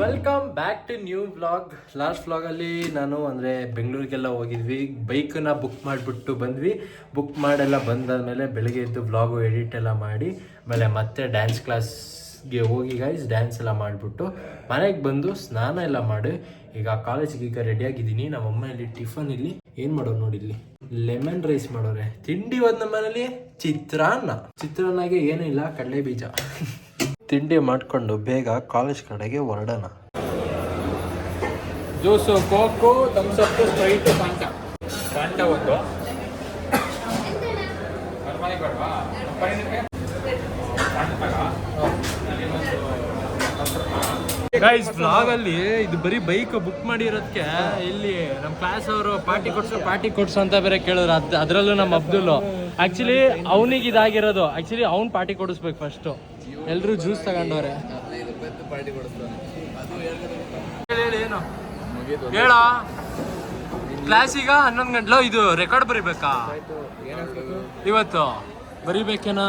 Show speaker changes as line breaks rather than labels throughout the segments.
Welcome back to new vlog last ವ್ಲಾಗಲ್ಲಿ ನಾನು ಅಂದರೆ ಬೆಂಗಳೂರಿಗೆಲ್ಲ ಹೋಗಿದ್ವಿ. ಬೈಕನ್ನ ಬುಕ್ ಮಾಡಿಬಿಟ್ಟು ಬಂದ್ವಿ. ಬುಕ್ ಮಾಡೆಲ್ಲ ಬಂದಾದ್ಮೇಲೆ ಬೆಳಗ್ಗೆ ಎದ್ದು ವ್ಲಾಗು ಎಡಿಟ್ ಎಲ್ಲ ಮಾಡಿ, ಆಮೇಲೆ ಮತ್ತೆ ಡ್ಯಾನ್ಸ್ ಕ್ಲಾಸ್ಗೆ ಹೋಗಿ ಗೈಸ್ ಡ್ಯಾನ್ಸ್ ಎಲ್ಲ ಮಾಡಿಬಿಟ್ಟು ಮನೆಗೆ ಬಂದು ಸ್ನಾನ ಎಲ್ಲ ಮಾಡಿ, ಈಗ ಕಾಲೇಜಿಗೆ ಈಗ ರೆಡಿಯಾಗಿದ್ದೀನಿ ನಮ್ಮಮ್ಮ ಇಲ್ಲಿ ಟಿಫನ್ ಇಲ್ಲಿ. ಏನು ಮಾಡೋರು ನೋಡಿ ಇಲ್ಲಿ. ಲೆಮನ್ ರೈಸ್ ಮಾಡೋರೆ. ತಿಂಡಿ ಒಂದು ನಮ್ಮ ಮನೇಲಿ ಚಿತ್ರಾನ್ನ. ಚಿತ್ರಾನ್ನಗೆ ಏನೂ ಇಲ್ಲ ಕಡಲೆ ಬೀಜ. ತಿಂಡಿ ಮಾಡಿಕೊಂಡು ಬೇಗ ಕಾಲೇಜ್ ಕಡೆಗೆ ಹೊರಡೋಣ.
Juice coke Thums Up straight ಪಾಂಟ ಪಾಂಟ ಒಂದು.
ಗೈಸ್ ಬ್ಲಾಗ್ ಅಲ್ಲಿ ಇದು ಬರೀ ಬೈಕ್ ಬುಕ್ ಮಾಡಿರೋದಕ್ಕೆ ಇಲ್ಲಿ ನಮ್ಮ ಕ್ಲಾಸ್ ಅವರು ಪಾರ್ಟಿ ಕೊಡ್ಸು ಪಾರ್ಟಿ ಕೊಡ್ಸು ಅಂತ ಬೇರೆ ಕೇಳಿದ್ರು. ಅದ್ ಅದ್ರಲ್ಲೂ ನಮ್ಮ ಅಬ್ದುಲ್ ಆಕ್ಚುಲಿ ಅವನಿಗೆ ಇದಾಗಿರೋದು. ಆಕ್ಚುಲಿ ಅವ್ನ್ ಪಾರ್ಟಿ ಕೊಡಿಸ್ಬೇಕು ಫಸ್ಟ್ ಎಲ್ರು ಜ್ಯೂಸ್ ತಗೊಂಡವ್ರೆ. ಹೇಳಿ? ಏನು ಹೇಳ ಕ್ಲಾಸ್ ಈಗ ಹನ್ನೊಂದು ಗಂಟ್ಲು ಇದು ರೆಕಾರ್ಡ್ ಬರಿಬೇಕಾ? ಇವತ್ತು? ಬರಿಬೇಕೇನಾ?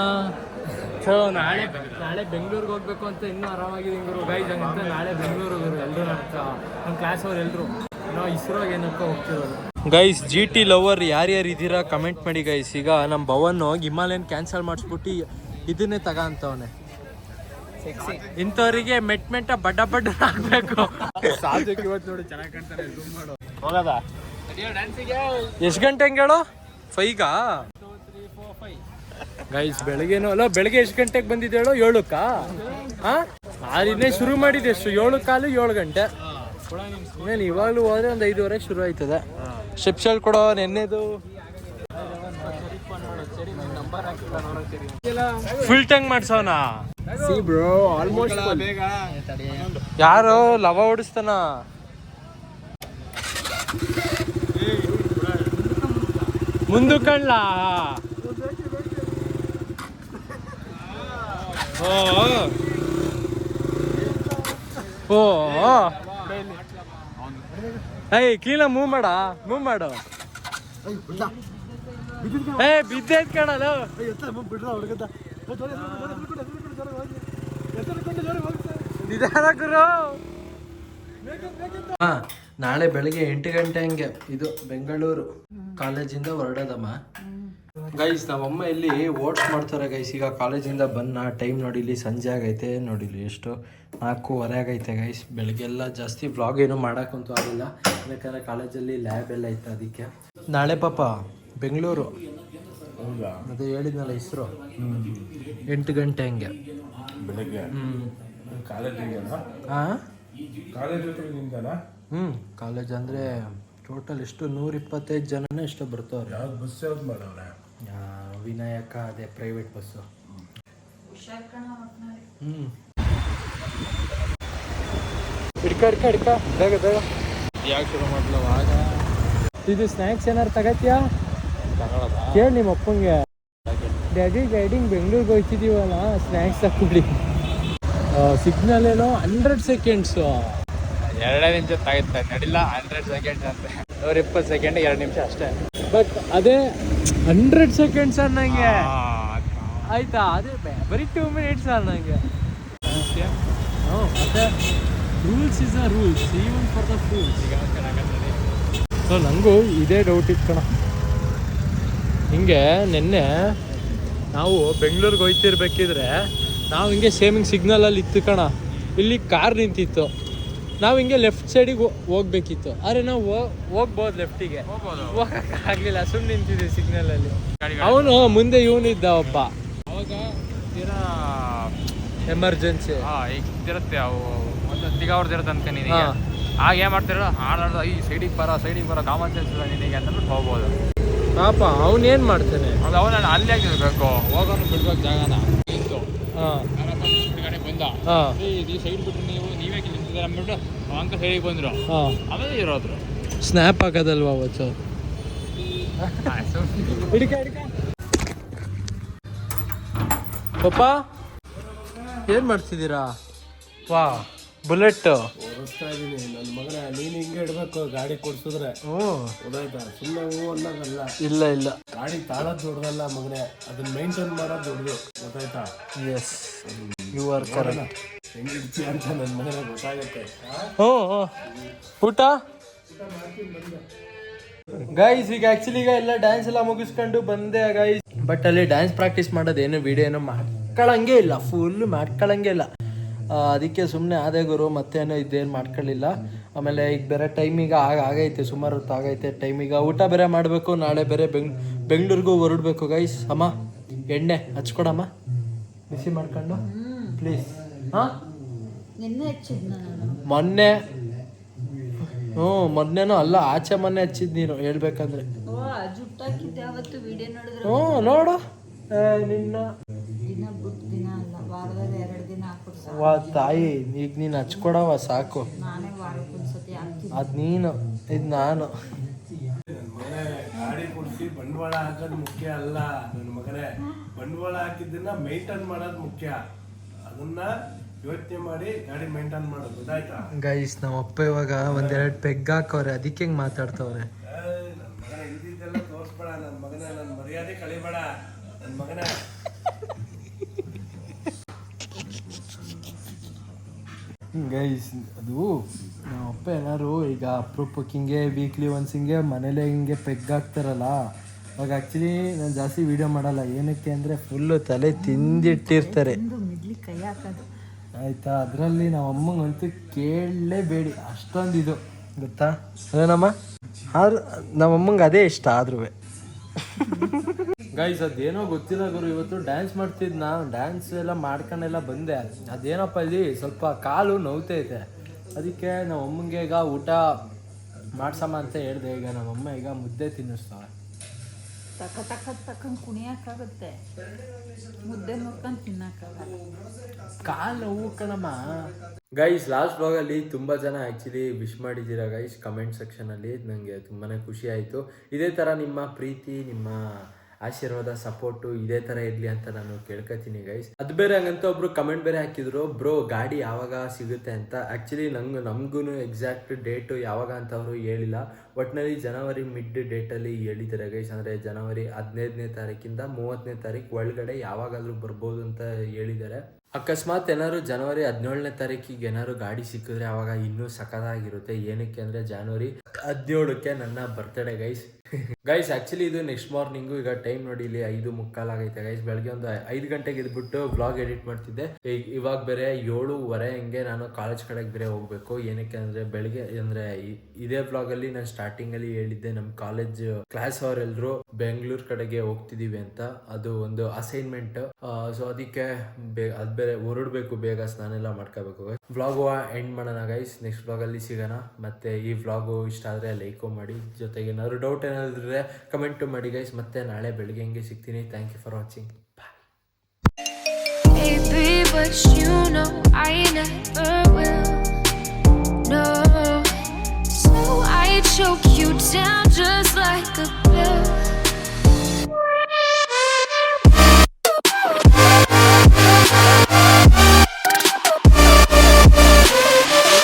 ಸೊ ನಾಳೆ ನಾಳೆ ಬೆಂಗಳೂರಿಗೆ ಹೋಗ್ಬೇಕು ಅಂತ ಇನ್ನೂ ಆರಾಮಾಗಿದೆ ಗುರು. ಗೈಸ್ ಹಂಗಂತ ನಾಳೆ ಬೆಂಗಳೂರಿಗೆ ಎಲ್ಲರೂ ಅಂತ ನಮ್ಮ ಕ್ಲಾಸ್ ಅವ್ರು ಎಲ್ಲರೂ ನಾವು ಇಸ್ರೋಗೆ ಏನಕ್ಕೋ ಹೋಗ್ತಿರೋದು. ಗೈಸ್ ಜಿ ಟಿ ಲವರ್ ಯಾರ್ಯಾರು ಇದ್ದೀರಾ? ಕಮೆಂಟ್ ಮಾಡಿ ಗೈಸ್ ಈಗ ನಮ್ಮ ಭವನ್ ಹಿಮಾಲಯನ್ ಕ್ಯಾನ್ಸಲ್ ಮಾಡಿಸ್ಬಿಟ್ಟು ಇದನ್ನೇ ತಗ ಅಂತವನೆ ಇಂಥವ್ರಿಗೆ ಮೆಟ್ ಮೆಟ್ಟ ಬಡ್ಡ ಬಡ್ಡ ಹಾಕ್ಬೇಕು
ಸಾಧ್ಯಕ್ಕೆ ಇವತ್ತು ನೋಡಿ ಚೆನ್ನಾಗಿ ಕಾಣ್ತಾರೆ ಜೂಮ್ ಮಾಡು.
ಹೋಗದ? ಎಷ್ಟು ಗಂಟೆ ಹಂಗೆ ಹೇಳು? ಫೈಗಾ ಗೈಸ್ ಬೆಳಗ್ಗೆನು ಅಲ್ಲ ಬೆಳಗ್ಗೆ ಎಷ್ಟು ಗಂಟೆಗೆ ಬಂದಿದ್ದೇಳೋ ಹೇಳು? ಏಳಕ್ಕ? ಹಾ ಆರಿನೇ ಶುರು ಮಾಡಿದ್ದೆ ಎಷ್ಟು ಏಳು ಕಾಲು ಏಳು ಗಂಟೆ. ಇನ್ನೇನು ಇವಾಗಲೂ ಹೋದ್ರೆ ಒಂದು ಐದುವರೆಗೆ ಶುರು ಆಯ್ತದೆ. ಸ್ಟೆಪ್ಸಲ್ಲಿ ಕೊಡೋ ನೆನ್ನೆದು. ಫುಲ್ ಟ್ಯಾಂಕ್
ಮಾಡ್ಸೋಣ.
ಯಾರು ಲವ ಓಡಿಸ್ತಾನ. ಮುಂದು ಕಣ್ಲ ಓ. ಏಯ್ ಕ್ಲೀನ ಮೂವ್ ಮಾಡ ಮೂವ್ ಮಾಡು. ಏ ಬಿದ್ದೈತ್ ಕಣಲ್ಲ ನಿಧಾನ ಗುರು. ಹಾ ನಾಳೆ ಬೆಳಿಗ್ಗೆ ಎಂಟು ಗಂಟೆ ಹಂಗೆ. ಇದು ಬೆಂಗಳೂರು ಕಾಲೇಜಿಂದ ಹೊರಡೋದಮ್ಮ. ಗೈಸ್ ನಮ್ಮಮ್ಮ ಇಲ್ಲಿ ಓಟ್ಸ್ ಮಾಡ್ತಾರೆ ಗೈಸ್ ಈಗ ಕಾಲೇಜಿಂದ ಬನ್ನ ಟೈಮ್ ನೋಡಿಲಿ ಇಲ್ಲಿ ಸಂಜೆ ಆಗೈತೆ ನೋಡಿಲಿ ಎಷ್ಟು ನಾಲ್ಕೂವರೆ ಆಗೈತೆ ಗೈಸ್ ಬೆಳಗ್ಗೆಲ್ಲ ಜಾಸ್ತಿ ವ್ಲಾಗ್ ಏನು ಮಾಡೋಕ್ಕಂತೂ ಆಗಿಲ್ಲ ಯಾಕಂದರೆ ಕಾಲೇಜಲ್ಲಿ ಲ್ಯಾಬ್ ಎಲ್ಲ ಇತ್ತು ಅದಕ್ಕೆ. ನಾಳೆ ಪಾಪ ಬೆಂಗಳೂರು. ಅದೇ ಹೇಳಿದ್ನಲ್ಲ ಇಸ್ರೋ. ಎಂಟು ಗಂಟೆ ಹಂಗೆ.
ಬೆಳಗ್ಗೆ?
ಹ್ಞೂ
ಕಾಲೇಜಿಗೆ
ಹಾಂ
ಕಾಲೇಜ್ ಅಂದ್ರೆ ನಿಂತಲ್ಲ
ಹ್ಞೂ ಕಾಲೇಜ್ ಅಂದರೆ ಟೋಟಲ್ ಎಷ್ಟು? ನೂರ ಇಪ್ಪತ್ತೈದು ಜನನೇ ಎಷ್ಟು ಬರ್ತಾವ್ರೆ.
ಯಾವ್ದು ಬಸ್ ಯಾವ್ದು ಮಾಡವ್ರೆ?
ವಿನಾಯಕ ಅದೇ ಪ್ರೈವೇಟ್ ಬಸ್ಸು ಹ್ಞೂ ಇಡ್ಕಾ ಇಡ್ಕಾ ಇಡ್ಕಾ ಬೇಗ ಬೇಗ.
ಯಾಕೆ ಶುರು ಆಗ.
ಇದು ಸ್ನ್ಯಾಕ್ಸ್ ಏನಾರು ತಗತ್ಯಾ? ಕೇಳಿ ನಿಮ್ಮ ಅಪ್ಪಂಗೆ ಡ್ಯಾಡಿ ಡ್ಯಾಡಿಂಗ್ ಬೆಂಗ್ಳೂರಿಗೆ ಹೋಗ್ತಿದ್ದೀವಲ್ಲ ಸ್ನ್ಯಾಕ್ಸ್ ಹಾಕ್ಬಿಡಿ ಸಿಗ್ನಲ್ ಏನೋ ಹಂಡ್ರೆಡ್ ಸೆಕೆಂಡ್ಸು
ಎರಡೇ ನಿಮಿಷ ತಾಗಿತ್ತ. ನಡಿಲ್ಲ ಹಂಡ್ರೆಡ್ ಸೆಕೆಂಡ್ಸ್ ಅಂತೆ. ನೂರ ಇಪ್ಪತ್ತು ಸೆಕೆಂಡ್ ಎರಡು ನಿಮಿಷ ಅಷ್ಟೇ.
ಬಟ್ ಅದೇ ಹಂಡ್ರೆಡ್ ಸೆಕೆಂಡ್ಸ್ ಅನ್ನಂಗೆ. ಆಯ್ತಾ? ಅದೇ ಬರೀ ಟೂ ಮಿನಿಟ್ಸ್ ಅನ್ನಂಗೆ. ಹ್ಞೂ ಮತ್ತೆ rules is a rules even for the fools so ನನಗೂ ಇದೇ ಡೌಟ್ ಇತ್ತು ಕಣ. ಹಿಂಗೆ ನಿನ್ನೆ ನಾವು ಬೆಂಗಳೂರಿಗೆ ಹೋಯ್ತಿರ್ಬೇಕಿದ್ರೆ ನಾವು ಹಿಂಗೆ ಸೇಮಿಂಗ್ ಸಿಗ್ನಲಲ್ಲಿ ಇತ್ತು ಕಣ. ಇಲ್ಲಿ ಕಾರ್ ನಿಂತಿತ್ತು. ನಾವು ಹಿಂಗೆ ಲೆಫ್ಟ್ ಸೈಡಿಗೆ ಹೋಗ್ಬೇಕಿತ್ತು. ಆದರೆ ನಾವು ಹೋಗ್ಬೋದು ಲೆಫ್ಟಿಗೆ. ಹೋಗಕ್ಕಾಗಲಿಲ್ಲ ಸುಮ್ಮನೆ ನಿಂತಿದ್ದೆ ಸಿಗ್ನಲಲ್ಲಿ. ಅವನು ಮುಂದೆ ಇವನಿದ್ದ ಒಬ್ಬ
ಅವಾಗ ತೀರಾ
ಎಮರ್ಜೆನ್ಸಿ.
ಇರುತ್ತೆ ಅವು ಒಂದು ದಿಗಾವ್ರದ್ದು ಇರುತ್ತೆ ಅಂತ
ನೀನು.
ಆಗ ಏನು ಮಾಡ್ತಿರೋ ಹಾಡಾಡ್ದ ಈ ಸೈಡಿಗೆ ಬರೋ ಸೈಡಿಗೆ ಬರೋ ಕಾಮನ್ ಸೆನ್ಸ್ ಇಲ್ಲ ನಿನಗೆ ಅಂತಂದ್ರೆ ಹೋಗ್ಬೋದು.
ಪಾಪ ಅವನೇನು ಮಾಡ್ತಾನೆ?
ಅದು ಅವನು ಅಲ್ಲೇ ಆಗಿರ್ಬೇಕು ಹೋಗೋನು ಬಿಡ್ಬೇಕು ಜಾಗನ. ಇತ್ತು
ಹಾಂ.
ಗಾಡಿ ಬಂದ
ಹಾಂ.
ಏ, ಇದು ಸೈಡ್ ಬಿಟ್ರೆ ನೀವು ನೀವೇ ನಿಂತಿದ್ದಾರೆ ಅಂದ್ಬಿಟ್ಟು ಅಂಕ ಸೈಡಿಗೆ ಬಂದರು.
ಹಾಂ.
ಆಮೇಲೆ ಇರೋದ್ರು.
ಸ್ನ್ಯಾಪ್ ಹಾಕೋದಲ್ವಾ ಅವತ್ತು? ಪಪ್ಪ ಏನು ಮಾಡ್ತಿದ್ದೀರಾ? ವಾ ಬುಲೆಟ್
ಓಡಿಸ್ತಾ ಇದೀನಿ. ನನ್ನ ಮಗನ ನೀನ್ ಹಿಂಗೆ ಇಡ್ಬೇಕು ಗಾಡಿ ಕೊಡ್ಸಿದ್ರೆ.
ಹ್ಞೂ.
ಗೊತ್ತಾಯ್ತಾ? ಸುಮ್ಮನೆ ಹೂ ಅನ್ನೋದಲ್ಲ.
ಇಲ್ಲ ಇಲ್ಲ.
ಗಾಡಿ ತಾಳೋದು ದೊಡ್ಡದಲ್ಲ ಮಗನೇ. ಅದನ್ನ ಮೈಂಟೈನ್ ಮಾಡೋದು ದೊಡ್ಡದು. ಗೊತ್ತಾಯ್ತಾ?
ಎಸ್ ಯು ಆರ್ ಕರೆಕ್ಟ್
ಹೆಂಗಿರ್ತೀಯ ಅಂತ ನನ್ನ ಮಗನ ಗೊತ್ತಾಗುತ್ತೆ.
ಹ್ಞೂ ಹ್ಞೂ. ಊಟ? ಗೈಸ್ ಈಗ ಆ್ಯಕ್ಚುಲಿ ಈಗ ಎಲ್ಲ ಡ್ಯಾನ್ಸ್ ಎಲ್ಲ ಮುಗಿಸ್ಕೊಂಡು ಬಂದೆ ಗೈಸ್ ಬಟ್ ಅಲ್ಲಿ ಡ್ಯಾನ್ಸ್ ಪ್ರಾಕ್ಟೀಸ್ ಮಾಡೋದೇನು ವಿಡಿಯೋ ಏನು ಮಾಡ್ಕೊಳಂಗೆ ಇಲ್ಲ. ಫುಲ್ ಮಾಡ್ಕೊಳಂಗೆ ಇಲ್ಲ. ಅದಕ್ಕೆ ಸುಮ್ಮನೆ ಆದೆ ಗುರು ಮತ್ತೇನು ಇದೇನು ಮಾಡ್ಕೊಳ್ಳಿಲ್ಲ. ಆಮೇಲೆ ಈಗ ಬೇರೆ ಟೈಮಿಗ ಆಗ ಆಗೈತೆ ಸುಮಾರು ಹೊತ್ತು ಆಗೈತೆ ಟೈಮಿಗ ಊಟ ಬೇರೆ ಮಾಡಬೇಕು ನಾಳೆ ಬೇರೆ ಬೆಂಗ್ ಬೆಂಗಳೂರಿಗೂ ಹೊರಡ್ಬೇಕು ಗೈಸ್ ಅಮ್ಮ ಎಣ್ಣೆ ಹಚ್ಕೊಡಮ್ಮ. ಬಿಸಿ ಮಾಡ್ಕೊಂಡು. ಪ್ಲೀಸ್ ಹಾಂ? ಮೊನ್ನೆ ಹ್ಞೂ ಮೊನ್ನೆನೂ ಅಲ್ಲ ಆಚೆ ಮೊನ್ನೆ ಹಚ್ಚಿದ್ ನೀನು ಹೇಳ್ಬೇಕಂದ್ರೆ. ಹ್ಞೂ ನೋಡು. ನಿನ್ನ.
ದಿನ ದಿನ ಅಲ್ಲ ವಾರದಲ್ಲಿ ಎರಡು
ವಾ ತಾಯಿ ಈಗ ನೀನು ಹಚ್ಕೊಡವ ಸಾಕು. ಅದು ನೀನು ಇದು ನಾನು.
ಗಾಡಿ ಕೊಡಿಸಿ ಬಂಡವಾಳ ಹಾಕೋದು ಮುಖ್ಯ ಅಲ್ಲ. ನನ್ನ ಮಗನೇ ಬಂಡವಾಳ ಹಾಕಿದ್ದನ್ನ ಮೇಂಟೈನ್ ಮಾಡೋದು ಮುಖ್ಯ. ಅದನ್ನ ಯೋಚನೆ ಮಾಡಿ ಗಾಡಿ ಮೇಂಟೈನ್ ಮಾಡೋದು ಗೊತ್ತಾಯ್ತಾ?
ಗೈಸ್ ನಮ್ಮ ಅಪ್ಪ ಇವಾಗ ಒಂದೆರಡು ಪೆಗ್ ಹಾಕವ್ರೆ ಅದಕ್ಕೆ ಹೆಂಗೆ ಮಾತಾಡ್ತವ್ರೆ?
ನನ್ನ ಮಗನ ಇದ್ದಿದ್ದೆಲ್ಲ ತೋರಿಸ್ಬೇಡ. ನನ್ನ ಮಗನೇ ನನ್ನ ಮರ್ಯಾದೆ ಕಳಿಬೇಡ. ನನ್ನ ಮಗನ
ಗೈಸ್ ಅದು ನಮ್ಮ ಅಪ್ಪ ಏನಾರು ಈಗ ಅಪ್ರೂಪಕ್ಕೆ ಹಿಂಗೆ ವೀಕ್ಲಿ ಒನ್ಸ್ ಹಿಂಗೆ ಮನೇಲೆ ಹಿಂಗೆ ಪೆಗ್ ಹಾಕ್ತಾರಲ್ಲ ಅವಾಗ ಆ್ಯಕ್ಚುಲಿ ನಾನು ಜಾಸ್ತಿ ವೀಡಿಯೋ ಮಾಡಲ್ಲ ಏನಕ್ಕೆ ಅಂದರೆ ಫುಲ್ಲು ತಲೆ ತಿಂದಿಟ್ಟಿರ್ತಾರೆ. ಆಯಿತಾ ಅದರಲ್ಲಿ ನಮ್ಮ ಅಮ್ಮಂಗಂತೂ ಕೇಳಲೇಬೇಡಿ ಅಷ್ಟೊಂದು ಇದು. ಗೊತ್ತಾ? ಅದೇನಮ್ಮ? ಆದ್ರೂ ನಮ್ಮ ಅಮ್ಮಂಗೆ ಅದೇ ಇಷ್ಟ ಆದ್ರೂ ಗೈಸ್ ಅದೇನೋ ಗೊತ್ತಿಲ್ಲ ಗುರು. ಇವತ್ತು ಡ್ಯಾನ್ಸ್ ಮಾಡ್ತಿದ್ ನಾ ಡ್ಯಾನ್ಸ್ ಎಲ್ಲ ಮಾಡ್ಕೊಂಡೆಲ್ಲ ಬಂದೆ. ಅದೇನಪ್ಪ ಇಲ್ಲಿ? ಸ್ವಲ್ಪ ಕಾಲು ನೋವ್ತೈತೆ. ಅದಕ್ಕೆ ನಮ್ಮ ಅಮ್ಮಂಗೆ ಈಗ ಊಟ ಮಾಡ್ಸಮ್ಮ ಅಂತ ಹೇಳ್ದೆ. ಈಗ ನಮ್ಮಮ್ಮ ಈಗ ಮುದ್ದೆ ತಿನ್ನಿಸ್ತಾಳೆ.
ತಕ ತಕ ತಕ್ಕಂಗೆ ಕುಣಿಯಕ್ಕಾಗುತ್ತೆ. ಮುದ್ದೆ ಮುರ್ಕೊಂಡು ತಿನ್ನೋಕ್ಕಾಗಲ್ಲ.
ಕಾಲು ನೋವು ಕಣಮ್ಮ. ಗೈಸ್ ಲಾಸ್ಟ್ ಬ್ಲಾಗಲ್ಲಿ ತುಂಬ ಜನ ಆ್ಯಕ್ಚುಲಿ ವಿಶ್ ಮಾಡಿದ್ದೀರಾ ಗೈಸ್ ಕಮೆಂಟ್ ಸೆಕ್ಷನಲ್ಲಿ ನನಗೆ ತುಂಬಾ ಖುಷಿ ಆಯಿತು. ಇದೇ ಥರ ನಿಮ್ಮ ಪ್ರೀತಿ ನಿಮ್ಮ ಆಶೀರ್ವಾದ, ಸಪೋರ್ಟು ಇದೇ ಥರ ಇರಲಿ ಅಂತ ನಾನು ಕೇಳ್ಕೊತೀನಿ ಗೈಸ್ ಅದು ಬೇರೆ ಹಂಗಂತ ಒಬ್ರು ಕಮೆಂಟ್ ಬೇರೆ ಹಾಕಿದ್ರು, ಬ್ರೋ, ಗಾಡಿ ಯಾವಾಗ ಸಿಗುತ್ತೆ ಅಂತ? ಆ್ಯಕ್ಚುಲಿ ನಂಗೆ ನಮಗೂ ಎಕ್ಸಾಕ್ಟ್ ಡೇಟು ಯಾವಾಗ ಅಂತ ಅವರು ಹೇಳಿಲ್ಲ. ಒಟ್ಟಿನಲ್ಲಿ ಜನವರಿ ಮಿಡ್ ಡೇಟಲ್ಲಿ ಹೇಳಿದ್ದಾರೆ ಗೈಸ್ ಅಂದರೆ ಜನವರಿ ಹದಿನೈದನೇ ತಾರೀಕಿಂದ ಮೂವತ್ತನೇ ತಾರೀಕು ಒಳಗಡೆ ಯಾವಾಗಾದರೂ ಬರ್ಬೋದು ಅಂತ ಹೇಳಿದ್ದಾರೆ. ಅಕಸ್ಮಾತ್ ಏನಾದ್ರು ಜನವರಿ ಹದಿನೇಳನೇ ತಾರೀಕಿಗೆ ಏನಾದ್ರು ಗಾಡಿ ಸಿಕ್ಕಿದ್ರೆ ಅವಾಗ ಇನ್ನೂ ಸಖತ್ತಾಗಿರುತ್ತೆ. ಏನಕ್ಕೆ ಅಂದರೆ ಜನವರಿ ಹದಿನೇಳಕ್ಕೆ ನನ್ನ ಬರ್ತ್ಡೇ ಗೈಸ್ ಗೈಸ್ ಆ್ಯಕ್ಚುಲಿ ಇದು ನೆಕ್ಸ್ಟ್ ಮಾರ್ನಿಂಗು ಈಗ ಟೈಮ್ ನೋಡಿ ಇಲ್ಲಿ ಐದು ಮುಕ್ಕಾಲಾಗೈತೆ ಗೈಸ್ ಬೆಳಗ್ಗೆ ಒಂದು ಐದು ಗಂಟೆಗೆ ಇದ್ಬಿಟ್ಟು ಬ್ಲಾಗ್ ಎಡಿಟ್ ಮಾಡ್ತಿದ್ದೆ. ಇವಾಗ ಬೇರೆ ಏಳುವರೆ ಹಂಗೆ ನಾನು ಕಾಲೇಜ್ ಕಡೆಗೆ ಬೇರೆ ಹೋಗ್ಬೇಕು. ಏನಕ್ಕೆ ಅಂದರೆ ಬೆಳಗ್ಗೆ ಅಂದರೆ ಇದೇ ಬ್ಲಾಗಲ್ಲಿ ನಾನು ಸ್ಟಾರ್ಟಿಂಗಲ್ಲಿ ಹೇಳಿದ್ದೆ ನಮ್ಮ ಕಾಲೇಜ್ ಕ್ಲಾಸ್ ಅವರೆಲ್ಲರೂ ಬೆಂಗಳೂರು ಕಡೆಗೆ ಹೋಗ್ತಿದೀವಿ ಅಂತ. ಅದು ಒಂದು ಅಸೈನ್ಮೆಂಟ್ ಸೊ ಅದಕ್ಕೆ ಬೇ, ಅದು ಬೇರೆ ಹೊರಡ್ಬೇಕು, ಬೇಗ ಸ್ನಾನ ಎಲ್ಲ ಮಾಡ್ಕೋಬೇಕು. ವ್ಲಾಗು ಎಂಡ್ ಮಾಡೋಣ ಗೈಸ್ ನೆಕ್ಸ್ಟ್ ವ್ಲಾಗಲ್ಲಿ ಸಿಗೋಣ. ಮತ್ತೆ ಈ ವ್ಲಾಗು ಇಷ್ಟ ಆದರೆ ಲೈಕು ಮಾಡಿ. ಜೊತೆಗೆ ಏನಾದ್ರು ಡೌಟ್ ಏನಾದ್ರು ಇದ್ರೆ ಕಮೆಂಟು ಮಾಡಿ ಗೈಸ್ ಮತ್ತೆ ನಾಳೆ ಬೆಳಿಗ್ಗೆ ಹಂಗೆ ಸಿಗ್ತೀನಿ. Thank you for watching
Baby,